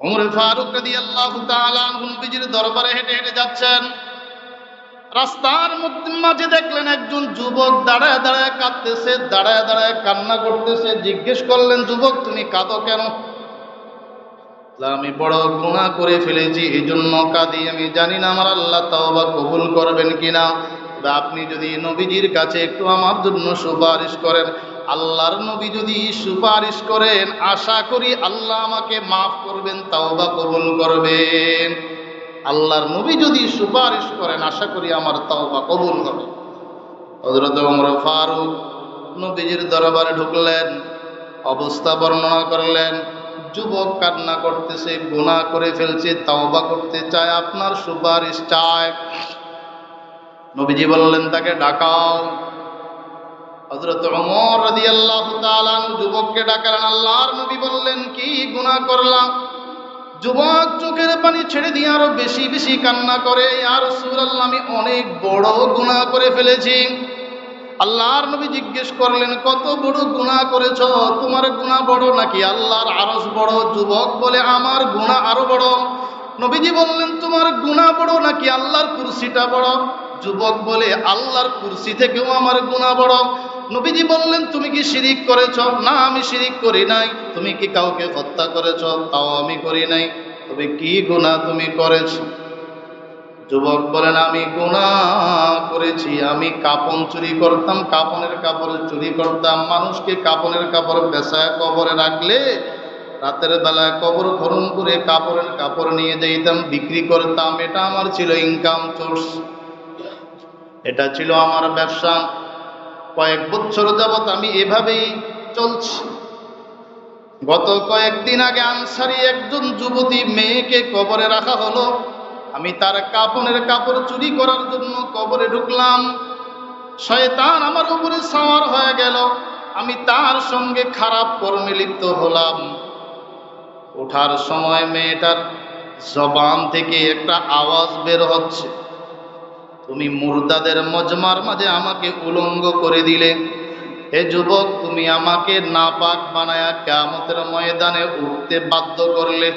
ওমর ফারুক রাদি আল্লাহ নবীজির দরবারে হেঁটে হেঁটে যাচ্ছেন। রাস্তার মাঝে দেখলেন একজন যুবক দাঁড়ায় দাঁড়ায় কাঁদতেছে, দাঁড়ায় দাঁড়ায় কান্না করতেছে। জিজ্ঞেস করলেন, যুবক, তুমি কাঁদো কেন? আমি বড় গুণা করে ফেলেছি এই জন্য কাঁদি। আমি জানি না আমার আল্লাহ তাওবা কবুল করবেন কিনা। তবে আপনি যদি নবীজির কাছে একটু আমার জন্য সুপারিশ করেন, আল্লাহর নবী যদি সুপারিশ করেন, আশা করি আল্লাহ আমাকে মাফ করবেন, তাওবা কবুল করবেন। আল্লাহর নবী যদি সুপারিশ করেন, আশা করি আমার তাওবা কবুল হবে। ওমর ফারুক নবীজির দরবারে ঢুকলেন, অবস্থা বর্ণনা করলেন, যুবক কান্না করতেছে গুণা করে ফেলছে, তাওবা করতে চায়, আপনার সুপারিশ চায়। নবীজি বললেন, তাকে ডাকাও। ওমর রাদিয়াল্লাহু তাআলা আনহু যুবককে ডাকালেন, আল্লাহর নবী বললেন, কি গুনাহ করলাম? যুবক চোখের পানি ছেড়ে দিয়ে আরও বেশি বেশি কান্না করে আর রাসূলুল্লাহ, আমি অনেক বড় গুনাহ করে ফেলেছি। আল্লাহর নবী জিজ্ঞেস করলেন, কত বড় গুনাহ করেছ? তোমার গুনাহ বড় নাকি? আল্লাহর আরস বড়, যুবক বলে, আমার গুনাহ আরও বড়। নবীজি বললেন, তোমার গুনাহ বড় নাকি? আল্লাহর কুরসিটা বড়। যুবক বলে, আল্লাহর কুরসি থেকেও আমার গুনাহ বড়। নবীজি বললেন, তুমি কি শিরিক করেছ? না, আমি শিরিক করি নাই। তুমি কি কাউকে হত্যা করেছ? তাও আমি করি নাই। তবে কি গুনাহ তুমি করেছ? যুবক বলেন, আমি গুণা করেছি। আমি কাপন চুরি করতাম, কাপনের কাপড় চুরি করতাম। মানুষকে কাপনের কাপড় বেসায় কবরে রাখলে রাতের বেলায় কবর খরণ করে কাপড়ের কাপড় নিয়ে যেতাম বিক্রি করতাম। এটা আমার ছিল ইনকাম সোর্স এটা ছিল আমার ব্যবসা। কয়েক বছর যাবত আমি এভাবেই চলছি। গত কয়েকদিন আগে আনসারি একজন যুবতী মেয়েকে কবরে রাখা হলো। আমি তার কাপনের কাপড় চুরি করার জন্য কবরে ঢুকলাম। শয়তান আমার উপরে সাওয়ার হয়ে গেল। আমি তার সঙ্গে খারাপ কর্মে লিপ্ত হলাম। ওঠার সময় মেয়েটার জবান থেকে একটা আওয়াজ বের হচ্ছে। তুমি মুর্দাদের মজমার মাঝে আমাকে উলঙ্গ করে দিলে। হে যুবক, তুমি আমাকে নাপাক বানায়া কেমতের ময়দানে উঠতে বাধ্য করলে।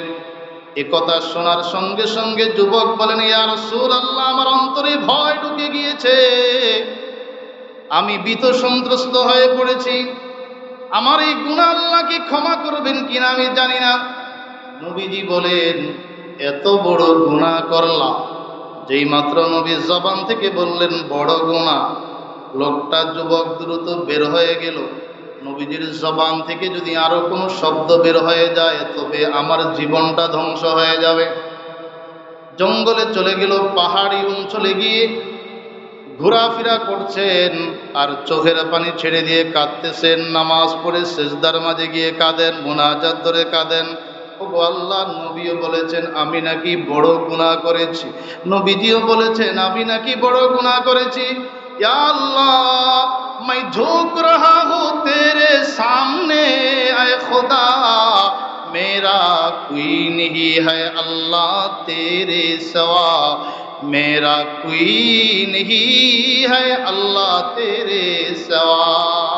এ কথা শোনার সঙ্গে সঙ্গে যুবক বলেন ইয়ার সুর রাসূলুল্লাহ, আমার অন্তরে ভয় ঢুকে গিয়েছে। আমি ভীত সন্ত্রস্ত হয়ে পড়েছি। আমার এই গুনাহ আল্লাহ কি ক্ষমা করবেন কিনা আমি জানি না। নবীজি বলেন, এত বড় গুণা করলাম। যেই মাত্র নবী জবান থেকে বললেন, বড় গোনা লোকটা যুবক দ্রুত বের হয়ে গেল। নবীজির জবান থেকে যদি আরও কোনো শব্দ বের হয়ে যায়, তবে আমার জীবনটা ধ্বংস হয়ে যাবে। জঙ্গলে চলে গেল, পাহাড়ি অঞ্চলে গিয়ে ঘোরাফেরা করছেন আর চোখের পানি ছেড়ে দিয়ে কাঁদতেছেন। নামাজ পড়ে শেষদার মাঝে গিয়ে কাঁদেন, মোনাজাত ধরে কাঁদেন। ওগো আল্লাহ নবীও বলেছেন আমি নাকি বড় গুনাহ করেছি নবীজিও বলেছেন আমি নাকি বড় গুনাহ করেছি या अल्लाह मैं झुक रहा हूँ तेरे सामने आए खुदा मेरा कोई नहीं है अल्लाह तेरे सवा मेरा कोई नहीं है अल्लाह तेरे सवा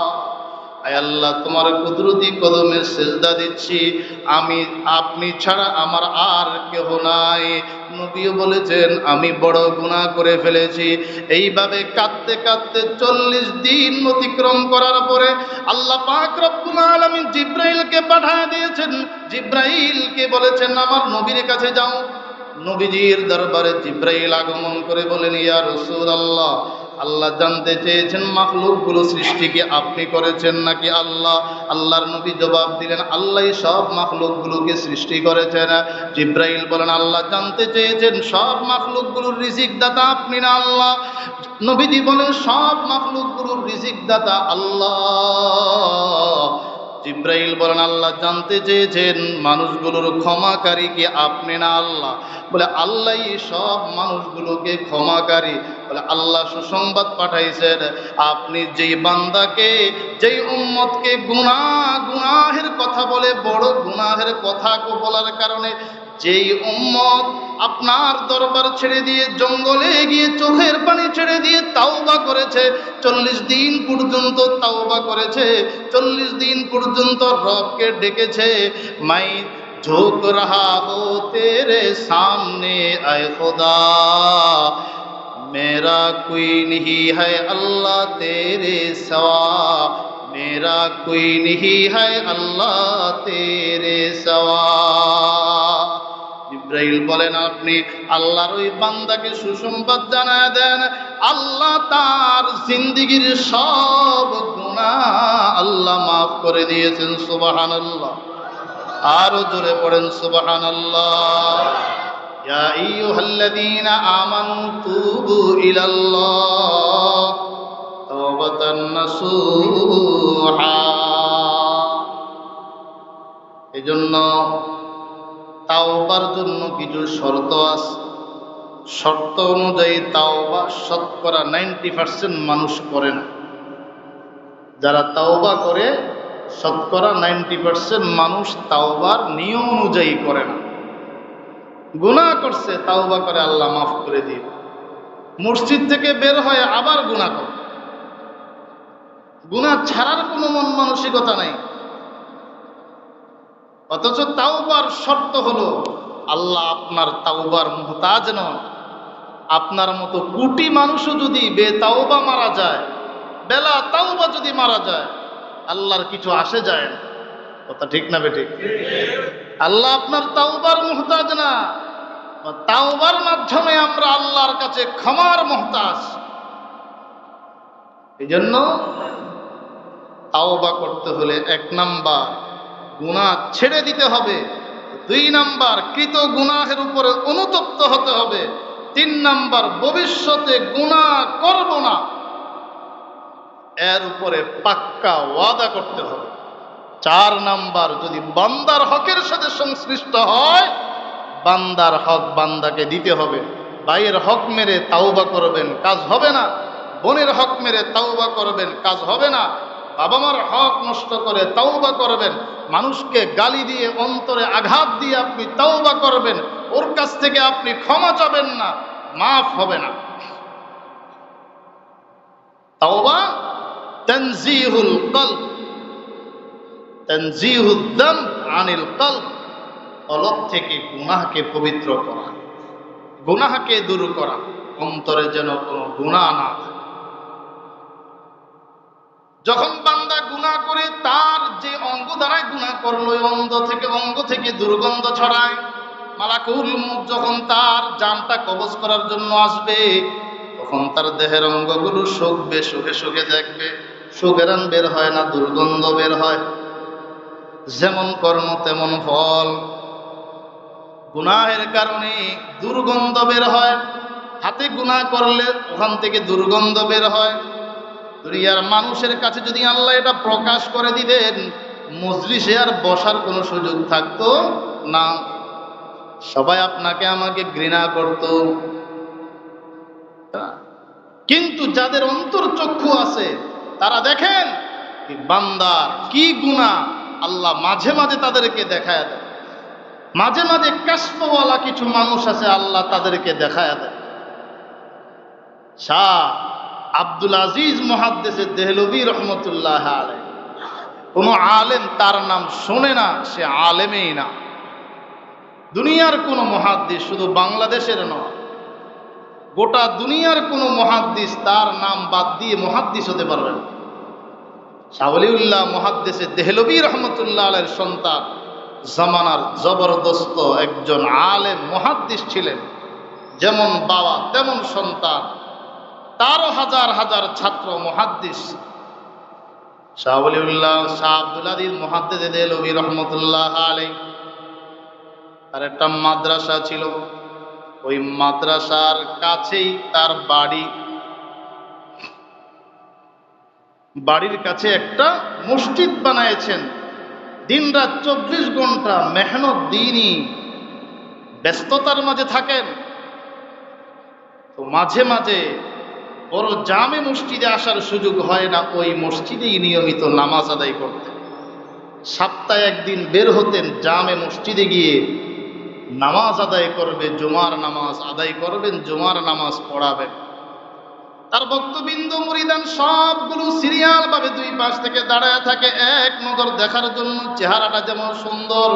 আল্লাহ, তোমার কুদরতি কদমে সেজদা দিচ্ছি। আমি, আপনি ছাড়া আমার আর কেহ নাই। নবীও বলেছেন, আমি বড় গুনাহ করে ফেলেছি। এইভাবে কাঁদতে কাঁদতে চল্লিশ দিন অতিক্রম করার পরে আল্লাহ পাক রব্বুল জিব্রাইলকে পাঠিয়ে দিয়েছেন। জিব্রাইলকে বলেছেন, আমার নবীর কাছে যাও। নবীজির দরবারে জিব্রাইল আগমন করে বলেন, ইয়া রাসূলুল্লাহ আল্লাহ জানতে চেয়েছেন মাখলুকগুলো সৃষ্টিকে আপনি করেছেন নাকি আল্লাহ? আল্লাহর নবী জবাব দিলেন আল্লাহ সব মাখলুকগুলোকে সৃষ্টি করেছেন। জিব্রাইল বলেন, আল্লাহ জানতে চেয়েছেন সব মাখলুকগুলোর রিজিক দাতা আপনি না আল্লাহ? নবীজি বলেন, সব মাখলুকগুলোর রিজিক দাতা আল্লাহ। জিব্রাইল বলেন, আল্লাহ জানতে চেয়েছেন মানুষগুলোর ক্ষমাকারী কি আপনি না আল্লাহ? বলে, আল্লাহ সব মানুষগুলোকে ক্ষমাকারী। বলে, আল্লাহ সুসংবাদ পাঠাইছেন, আপনি যেই বান্দাকে, যেই উম্মতকে গুণা গুনাহের কথা বলে, বড় গুনাহের কথা বলার কারণে যেই উম্মত আপনার দরবার ছেড়ে দিয়ে জঙ্গলে গিয়ে চোখের পানি ছেড়ে দিয়ে তাওবা করেছে, চল্লিশ দিন পর্যন্ত তাওবা করেছে, চল্লিশ দিন পর্যন্ত রবকে ডেকেছে, মাই ঝোঁক রাহা হো তেরে সামনে আয় খোদা। মেরা কুই নিহি হ্যায় আল্লাহ তেরে সওয়া, মেরা কুই নিহি হ্যায় আল্লাহ তেরে সওয়া। ইব্রাহিম বলেন আপনি আল্লাহর ওই বান্দাকে সুসংবাদ জানায় দেন আল্লাহ তার জিন্দিগির সব গুনাহ আল্লাহ মাফ করে দিয়েছেন সুবহানাল্লাহ আরো জোরে পড়েন সুবহানাল্লাহ يا أيها الذين آمنوا توبوا إلى الله توبة نصوحا এজন্য তাওবার জন্য কিছু শর্ত আছে। শর্ত অনুযায়ী তাওবা শতকরা নাইনটি পার্সেন্ট মানুষ করে না। যারা তাওবা করে শতকরা নাইনটি পার্সেন্ট মানুষ তাওবার নিয়ম অনুযায়ী করে না। গুনাহ করছে, তাওবা করে আল্লাহ মাফ করে দিয়ে। মসজিদ থেকে বের হয়ে আবার গুনাহ করে। গুনাহ ছাড়ার কোনো মন মানসিকতা নাই। অথচ তাওবার শর্ত হলো, আল্লাহ আপনার তাওবার মুহতাজ নন। আপনার মতো কোটি মানুষও যদি বেতাওবা মারা যায়, বেলা তাওবা যদি মারা যায়, আল্লাহর কিছু আসে যায় না। কথা ঠিক না বেঠিক? আল্লাহ আপনার তাওবার মুহতাজ না। তাওবার মাধ্যমে আমরা আল্লাহর কাছে ক্ষমার মহতাজ। এই জন্য তাওবা করতে হলে এক নাম্বার গুনাহ ছেড়ে দিতে হবে। দুই নাম্বার, কৃত গুনাহের উপরে অনুতপ্ত হতে হবে। তিন নাম্বার, ভবিষ্যতে গুনাহ করব না। এর উপরে পাক্কা ওয়াদা করতে হবে। চার নাম্বার, যদি বান্দার হকের সাথে সংশ্লিষ্ট হয়, বান্দার হক বান্দাকে দিতে হবে। ভাইয়ের হক মেরে তাওবা করবেন, কাজ হবে না। বোনের হক মেরে তাওবা করবেন, কাজ হবে না। বাবা মার হক নষ্ট করে তাওবা করবেন, মানুষকে গালি দিয়ে, অন্তরে আঘাত দিয়ে আপনি তাওবা করবেন, ওর কাছ থেকে আপনি ক্ষমা চাবেন না, মাফ হবে না। তাওবা তনজিহুল কলব তনজিহুদ্দম আনিল কলব অলক থেকে গুনাহকে পবিত্র করা, গুনাহকে দূর করা, অন্তরে যেন কোনো গুনাহ না থাকে। যখন বান্দা গুনাহ করে, তার যে অঙ্গ দ্বারাই গুনাহ করল অঙ্গ থেকে অঙ্গ থেকে দুর্গন্ধ ছড়ায়। মালাকুল মুখ যখন তার জানটা কবজ করার জন্য আসবে, তখন তার দেহের অঙ্গগুলো শুকবে, শুকে শুকে দেখবে। সুগেরান বের হয় না, দুর্গন্ধ বের হয়। যেমন কর্ম, তেমন ফল। গুনাহের কারণে দুর্গন্ধ বের হয়। হাতে গুনাহ করলে ওখান থেকে দুর্গন্ধ বের হয়। দুনিয়ার মানুষের কাছে যদি আল্লাহ এটা প্রকাশ করে দিতেন, মজলিসে আর বসার কোনো সুযোগ থাকতো না। সবাই আপনাকে আমাকে ঘৃণা করত। কিন্তু যাদের অন্তর চক্ষু আছে, তারা দেখেন বান্দার, কি গুণা আল্লাহ মাঝে মাঝে তাদেরকে দেখায় দেয়। মাঝে মাঝে কাশফওয়ালা কিছু মানুষ আছে, আল্লাহ তাদেরকে দেখায় দেয়। শাহ আব্দুল আজিজ মহাদ্দেশের দেহলবি রহমতুল্লাহ আলাই কোনো আলেম তার নাম শোনে না, সে আলেমেই না। দুনিয়ার কোনো মহাদ্দিস শুধু বাংলাদেশের নয়, গোটা দুনিয়ার কোনো মহাদ্দিস তার নাম বাদ দিয়ে মহাদ্দিস হতে পারবেন শাহলিউল্লাহ মহাদ্দেশের দেহলবি রহমতুল্লাহ আলের সন্তান, জামানার জবরদস্ত একজন আলেম মহাদ্দিস ছিলেন। যেমন বাবা, তেমন সন্তান। তারও হাজার হাজার ছাত্র শাহলিউল্লাহ শাহ আব্দুল আদিল মহাদ্দিস দেহলবি রহমতুল্লাহ আলাই তার একটা মাদ্রাসা ছিল। ওই মাদ্রাসার কাছেই তার বাড়ি। বাড়ির কাছে একটা মসজিদ বানাইছেন। দিন রাত চব্বিশ ঘণ্টা মেহনত দিনই ব্যস্ততার মাঝে থাকেন। তো মাঝে মাঝে বড় জামে মসজিদে আসার সুযোগ হয় না, ওই মসজিদেই নিয়মিত নামাজ আদায় করতেন সপ্তাহে একদিন বের হতেন, জামে মসজিদে গিয়ে নামাজ আদায় করবে, জুমার নামাজ আদায় করবেন, জুমার নামাজ পড়াবেন। তার বক্তবিন্দ মুরিদান সবগুলো সিরিয়াল ভাবে দুই পাশ থেকে দাঁড়ায় থাকে, এক নজর দেখার জন্য চেহারাটা যেমন সুন্দর,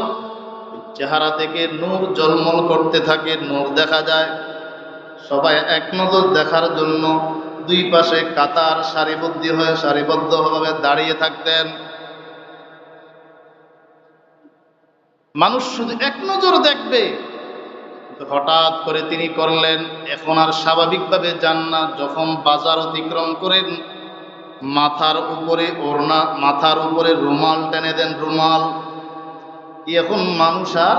চেহারা থেকে নূর জলমল করতে থাকে, নূর দেখা যায়। সবাই এক নজর দেখার জন্য দুই পাশে কাতার সারিবদ্ধ হয়ে সারিবদ্ধভাবে দাঁড়িয়ে থাকতেন। মানুষ শুধু এক নজর দেখবে হঠাৎ করে তিনি করলেন, এখন আর স্বাভাবিকভাবে যান না। যখন বাজার অতিক্রম করেন, মাথার উপরে ওড়না, মাথার উপরে রুমাল টেনে দেন রুমাল। এখন মানুষ আর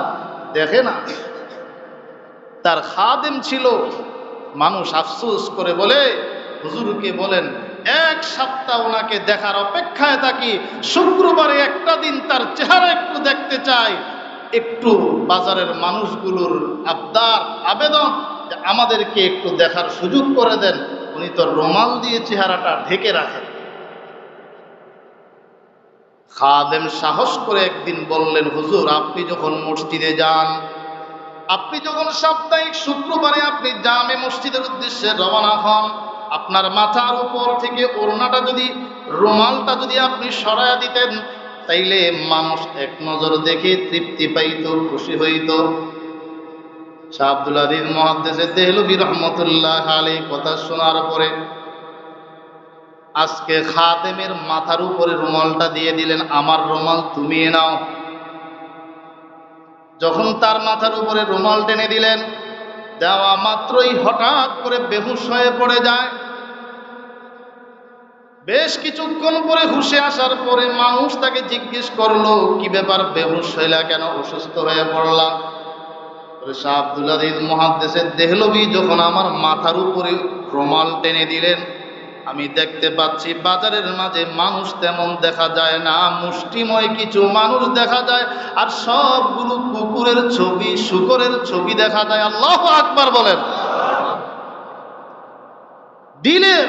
দেখে না? তার খাদেম ছিল। মানুষ আফসোস করে বলে হুজুরকে বলেন, এক সপ্তাহ ওনাকে দেখার অপেক্ষায় থাকি, শুক্রবারে একটা দিন তার চেহারা একটু দেখতে চাই। একটু বাজারের মানুষগুলোর আবদার, আবেদন আমাদেরকে একটু দেখার সুযোগ করে দেন। উনি তো রোমাল দিয়ে চেহারাটা ঢেকে রাখেন। খাদেম সাহস করে একদিন বললেন, হুজুর, আপনি যখন মসজিদে যান, আপনি যখন সাপ্তাহিক শুক্রবারে আপনি জামে মসজিদের উদ্দেশ্যে রওনা হন আপনার মাথার উপর থেকে ওড়নাটা যদি, রুমালটা যদি আপনি সরায়া দিতেন, তাইলে মানুষ এক নজর দেখে তৃপ্তি পাইত, খুশি হইত। শাহ আব্দুল আদিজ মহাদ্দেশে দেহলবি রহমতুল্লাহ আলী কথা শোনার পরে আজকে খাদেমের মাথার উপরে রুমালটা দিয়ে দিলেন, আমার রুমাল তুমি নাও। যখন তার মাথার উপরে রুমাল টেনে দিলেন দেওয়া মাত্রই হঠাৎ করে বেহুশ হয়ে পড়ে যায়। বেশ কিছুক্ষণ পরে হুশে আসার পরে মানুষ তাকে জিজ্ঞেস করল, কি ব্যাপার, বেহুশ হইলা কেন? অসুস্থ হয়ে পড়লা? শাহ আব্দুল দেহলবি যখন আমার মাথার উপরে রুমাল টেনে দিলেন আমি দেখতে পাচ্ছি বাজারের মাঝে মানুষ তেমন দেখা যায় না, মুষ্টিময় কিছু মানুষ দেখা যায়, আর সবগুলো কুকুরের ছবি, শুকরের ছবি দেখা যায়। আল্লাহ আকবার বলেন। দিলের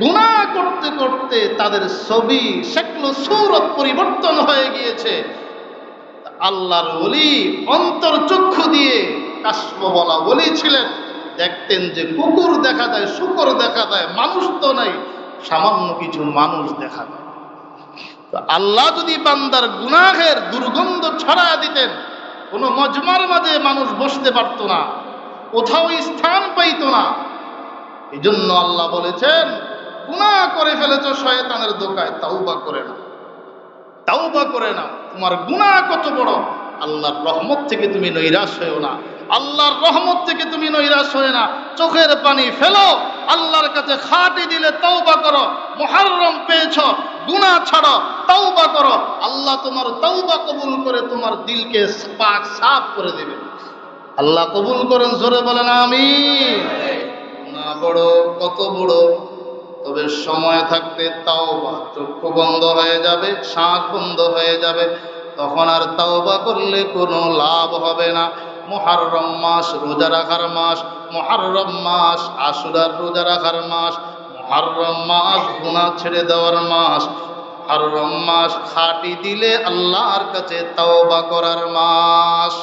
গুণা করতে করতে তাদের ছবি, সেগুলো সৌরভ পরিবর্তন হয়ে গিয়েছে। আল্লাহর ওলি অন্তর চক্ষু দিয়ে কাশ্ম বলা বলি ছিলেন। দেখতেন যে কুকুর দেখা যায়, শুকর দেখা যায়, মানুষ তো নাই, সামান্য কিছু মানুষ দেখা তো আল্লাহ যদি বান্দার গুনাহের দুর্গন্ধ ছড়া দিতেন, কোনো মজমার মাঝে মানুষ বসতে পারত না, কোথাও স্থান পাইত না। এই জন্য আল্লাহ বলেছেন, গুনাহ করে ফেলেছ শয়তানের দোকায় তাওবা করে না তাওবা করে না তোমার গুনাহ কত বড়? আল্লাহর রহমত থেকে তুমি নৈরাশ হয়েও না। আল্লাহর রহমত থেকে তুমি নৈরাশ হয়ে না। চোখের পানি ফেলো, আল্লাহর কাছে খাটি দিলে তৌবা করো। মুহাররম পেয়েছ, গুনাহ ছাড়ো তৌবা করো। আল্লাহ তোমার তৌবা কবুল করে তোমার দিলকে পাক সাফ করে দেবে। আল্লাহ কবুল করেন, জোরে বলেন আমি না বড়, কত বড়? তবে সময় থাকতে তাওবা, চক্ষু বন্ধ হয়ে যাবে শ্বাস বন্ধ হয়ে যাবে। তখন আর তাওবা করলে কোনো লাভ হবে না। মহারম মাস, রোজা রাখার মাস মহারম মাস, আশুরার রোজা রাখার মাস মহারম মাস গুণা ছেড়ে দেওয়ার মাস মহারম মাস, খাটি দিলে আল্লাহর কাছে তাওবা করার মাস।